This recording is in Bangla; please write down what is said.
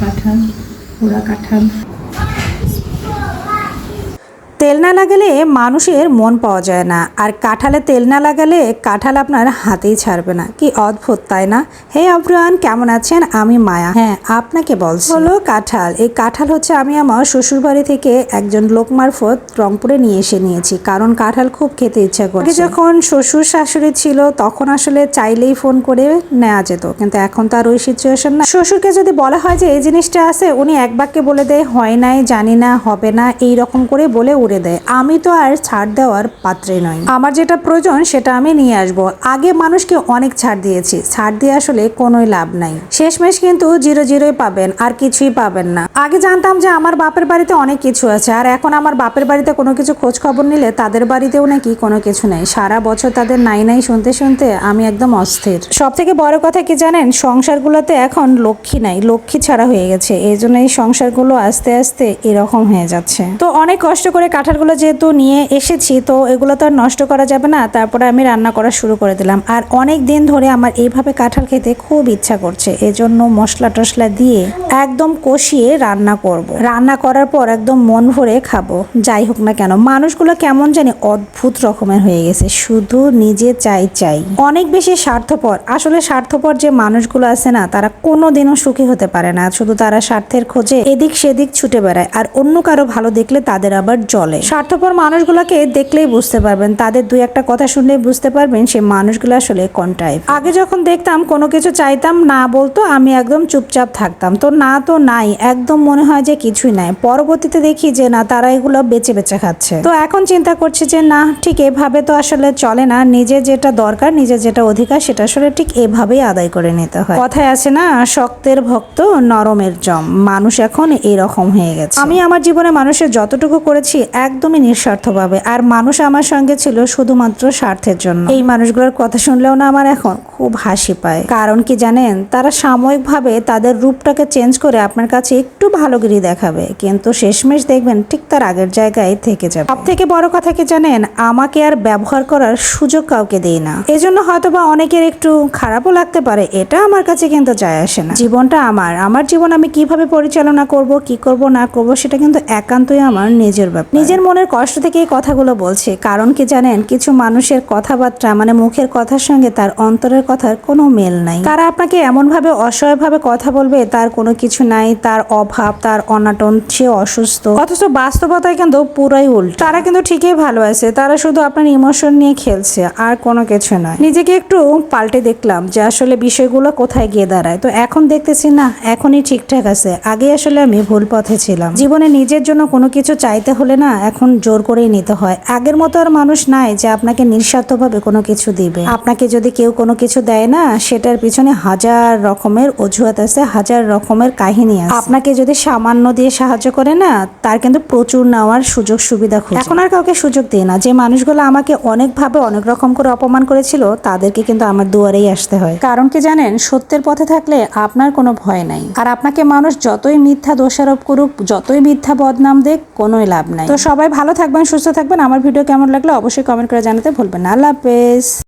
কাঁঠাল পোড়া কাঁঠাল। তেল না লাগালে মানুষের মন পাওয়া যায় না। আর কাঁঠালে তেল না লাগালে কাঁঠাল আপনার হাতেই ছাড়বে না। কি অদ্ভুত, তাই না? হে আব্রান কেমন আছেন? আমি মায়া। হ্যাঁ আপনাকে বলছি। হলো কাঁঠাল। এই কাঁঠাল হচ্ছে আমি আমার শ্বশুরবাড়ি থেকে একজন লোক মারফত রংপুরে নিয়ে এসে নিয়েছি। কারণ কাঁঠাল খুব খেতে ইচ্ছা করে যখন শ্বশুর শাশুড়ি ছিল, তখন আসলে চাইলেই ফোন করে নেওয়া যেত। কিন্তু এখন তো আর ওই সিচুয়েশন না। শ্বশুরকে যদি বলা হয় যে, এই জিনিসটা আছে, উনি এক বাক্যে বলে দেয়, হয় নাই, জানি না, হবে না এই রকম করে বলে উড়ে দেয়। আমি তো আর ছাড় দেওয়ার পাত্রে নই। আমার যেটা প্রয়োজন সেটা আমি নিয়ে আসব। আগে মানুষকে অনেক ছাড় দিয়েছি। ছাড় দিয়ে আসলে কোনোই লাভ নাই। শেষমেশ কিন্তু জিরো জিরোই পাবেন, আর কিছুই পাবেন না। আগে জানতাম যে আমার বাপের বাড়িতে অনেক কিছু আছে, আর এখন আমার বাপের বাড়িতে কোনো কিছু খোঁজ খবর নিলে তাদের বাড়িতেও নাকি কোনো কিছু নেই। সারা বছর তাদের নাই নাই শুনতে শুনতে আমি একদম অস্থির। সব থেকে বড় কথা কি জানেন? সংসারগুলোতে এখন লক্ষ্মী নাই। লক্ষ্মী ছাড়া হয়ে গেছে। এই জন্য এই সংসারগুলো আস্তে আস্তে এরকম হয়ে যাচ্ছে। তো অনেক কষ্ট করে কাঁঠালগুলো যেহেতু নিয়ে এসেছি, তো এগুলো তো আর নষ্ট করা যাবে না। তারপরে আমি রান্না করা শুরু করে দিলাম। আর অনেক দিন ধরে আমার এইভাবে কাঁঠাল খেতে খুব ইচ্ছা করছে। এজন্য মশলা টশলা দিয়ে একদম কষিয়ে রান্না করব। রান্না করার পর একদম মন ভরে খাব। যাই হোক না কেন, মানুষগুলো কেমন জানি অদ্ভুত রকমের হয়ে গেছে। শুধু নিজে চাই চাই। অনেক বেশি স্বার্থপর। আসলে স্বার্থপর যে মানুষগুলো আছে না, তারা কোনো দিনও সুখী হতে পারে না। শুধু তারা স্বার্থের খোঁজে এদিক সেদিক ছুটে বেড়ায়। আর অন্য কারও ভালো দেখলে তাদের আবার জলে স্বার্থপর মানুষগুলোকে দেখলেই বুঝতে পারবেন, তাদের দুই একটা কথা শুনলেই বুঝতে পারবেন সে মানুষগুলো আসলে কোন টাইপ আগে যখন দেখতাম কোনো কিছু চাইতাম, না বলতো, আমি একদম চুপচাপ থাকতাম। তো না তো নাই, একদম মনে হয় যে কিছুই নাই। পরবর্তীতে দেখি যে না, তারা এগুলো বেঁচে বেঁচে খাচ্ছে। তো এখন চিন্তা করছি যে না, ঠিক এভাবে তো আসলে চলে না। নিজে যেটা দরকার, নিজের যেটা অধিকার, সেটা আসলে ঠিক এভাবেই আদায় করে নিতে হয়। কথায় আছে না, শক্তের ভক্ত, নরমের জম। মানুষ এখন এরকম হয়ে গেছে। আমি আমার জীবনে মানুষের যতটুকু করেছি একদমই নিঃস্বার্থভাবে। আর মানুষ আমার সঙ্গে ছিল শুধুমাত্র স্বার্থের জন্য। এই মানুষগুলোর কথা শুনলেও না আমার এখন খুব হাসি পায়। কারণ কি জানেন, তারা সাময়িকভাবে তাদের রূপটাকে চেঞ্জ করে আপনার কাছে একটু ভালোগিরি দেখাবে। কিন্তু শেষমেশ দেখবেন ঠিক তার আগের জায়গায় থেকে যাবে। সব থেকে বড় কথা কি জানেন, আমাকে আর ব্যবহার করার সুযোগ কাউকে দেই না। এজন্য হয়তো বা অনেকের একটু খারাপও লাগতে পারে, এটা আমার কাছে কিন্তু যায় আসে না। জীবনটা আমার আমার জীবন আমি কীভাবে পরিচালনা করব, কি করব, না করব, সেটা কিন্তু একান্তই আমার নিজের ব্যাপার। নিজের মনের কষ্ট থেকে এই কথাগুলো বলছে। কারণ কি জানেন? কিছু মানুষের কথাবার্তা মানে মুখের কথার সঙ্গে তার অন্তরের কথার কোনো মেল নাই। তারা আপনাকে এমন ভাবে অসহায়ভাবে কথা বলবে, তার কোনো কিছু নাই, তার অভাব, তার অনাটন, সে অসুস্থ। অথচ বাস্তবতায় কিন্তু পুরাই উল্টো। তারা কিন্তু ঠিকই ভালো আছে, তারা শুধু আপনার ইমোশন নিয়ে খেলছে, আর কোনো কিছু নয়। নিজেকে একটু পাল্টে দেখলাম যে আসলে বিষয়গুলো কোথায় গিয়ে দাঁড়ায়। তো এখন দেখতেছি, না, এখনই ঠিকঠাক আছে। আগে আসলে আমি ভুল পথে ছিলাম। জীবনে নিজের জন্য কোনো কিছু চাইতে হলে না এখন জোর করেই নিতে হয়। আগের মতো আর মানুষ নাই যে আপনাকে নিঃস্বার্থভাবে কোনো কিছু দিবে। আপনাকে যদি কেউ কোনো কিছু দেয় না, সেটার পিছনে হাজার রকমের অজুহাত আছে, হাজার রকমের কাহিনী আছে। আপনাকে যদি সামান্য দিয়ে সাহায্য করে না, তার কিন্তু প্রচুর নেওয়ার সুযোগ সুবিধা খুঁজে। এখন আর কাউকে সুযোগ দিই না। যে মানুষগুলো আমাকে অনেকভাবে অনেক রকম করে অপমান করেছিল, তাদেরকে কিন্তু আমার দুয়ারেই আসতে হয়। কারণ কি জানেন, সত্যের পথে থাকলে আপনার কোনো ভয় নাই। আর আপনাকে মানুষ যতই মিথ্যা দোষারোপ করুক, যতই মিথ্যা বদনাম দেখ কোনোই লাভ নাই। তো সবাই ভালো থাকবেন, সুস্থ থাকবেন। আমার ভিডিও কেমন লাগল অবশ্যই কমেন্ট করে জানাতে ভুলবেন আল্লাহ হাফেজ।